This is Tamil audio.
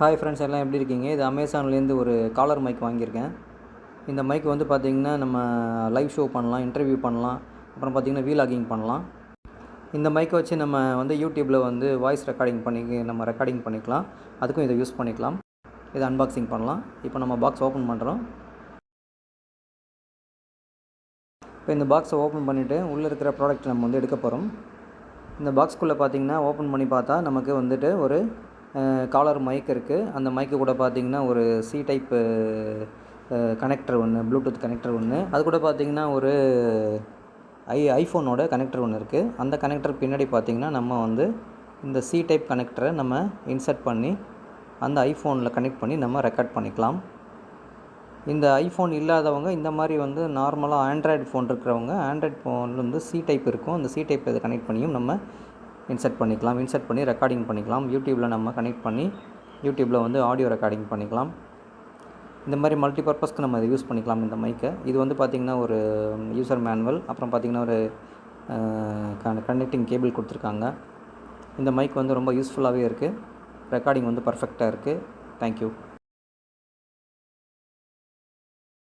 ஹாய் ஃப்ரெண்ட்ஸ் எல்லாம் எப்படி இருக்கீங்க? இது அமேசான்லேருந்து ஒரு காலர் மைக் வாங்கியிருக்கேன். இந்த மைக் வந்து பார்த்திங்கன்னா நம்ம லைவ் ஷோ பண்ணலாம் இன்டர்வியூ பண்ணலாம் அப்புறம் பார்த்திங்கன்னா வீலாகிங் பண்ணலாம். இந்த மைக்கை வச்சு நம்ம வந்து யூடியூப்பில் வந்து வாய்ஸ் ரெக்கார்டிங் பண்ணி நம்ம ரெக்கார்டிங் பண்ணிக்கலாம். அதுக்கும் இதை யூஸ் பண்ணிக்கலாம். இதை அன்பாக்சிங் பண்ணலாம். இப்போ நம்ம பாக்ஸ் ஓப்பன் பண்ணுறோம் இப்போ இந்த பாக்ஸை ஓப்பன் பண்ணிவிட்டு உள்ளே இருக்கிற ப்ராடக்ட் நம்ம வந்து எடுக்க போகிறோம் இந்த பாக்ஸ்குள்ளே பார்த்தீங்கன்னா ஓப்பன் பண்ணி பார்த்தா நமக்கு வந்துட்டு ஒரு காலர் மைக் இருக்குது அந்த மைக்கு கூட பார்த்தீங்கன்னா ஒரு சி டைப்பு கனெக்டர் ஒன்று ப்ளூடூத் கனெக்டர் ஒன்று அது கூட பார்த்தீங்கன்னா ஒரு ஐ ஐஃபோனோட கனெக்டர் ஒன்று இருக்குது அந்த கனெக்டர் பின்னாடி பார்த்திங்கன்னா நம்ம வந்து இந்த சி டைப் கனெக்டரை நம்ம இன்சர்ட் பண்ணி அந்த ஐஃபோனில் கனெக்ட் பண்ணி நம்ம ரெக்கார்ட் பண்ணிக்கலாம். இந்த ஐஃபோன் இல்லாதவங்க இந்த மாதிரி வந்து நார்மலாக ஆண்ட்ராய்டு ஃபோன் இருக்கிறவங்க ஆண்ட்ராய்டு ஃபோனில் வந்து சி டைப் இருக்கும். அந்த சி டைப் இதை கனெக்ட் பண்ணியும் நம்ம இன்சர்ட் பண்ணிக்கலாம் இன்சர்ட் பண்ணி ரெக்கார்டிங் பண்ணிக்கலாம். யூடியூப்பில் நம்ம கனெக்ட் பண்ணி யூடியூப்பில் வந்து ஆடியோ ரெக்கார்டிங் பண்ணிக்கலாம். இந்த மாதிரி மல்டி பர்பஸ்க்கு நம்ம இதை யூஸ் பண்ணிக்கலாம் இந்த மைக்கை இது வந்து பார்த்திங்கன்னா ஒரு யூசர் மேனுவல் அப்புறம் பார்த்திங்கன்னா ஒரு கனெக்டிங் கேபிள் கொடுத்துருக்காங்க. இந்த மைக் வந்து ரொம்ப யூஸ்ஃபுல்லாகவே இருக்குது ரெக்கார்டிங் வந்து பர்ஃபெக்டாக இருக்குது தேங்க்யூ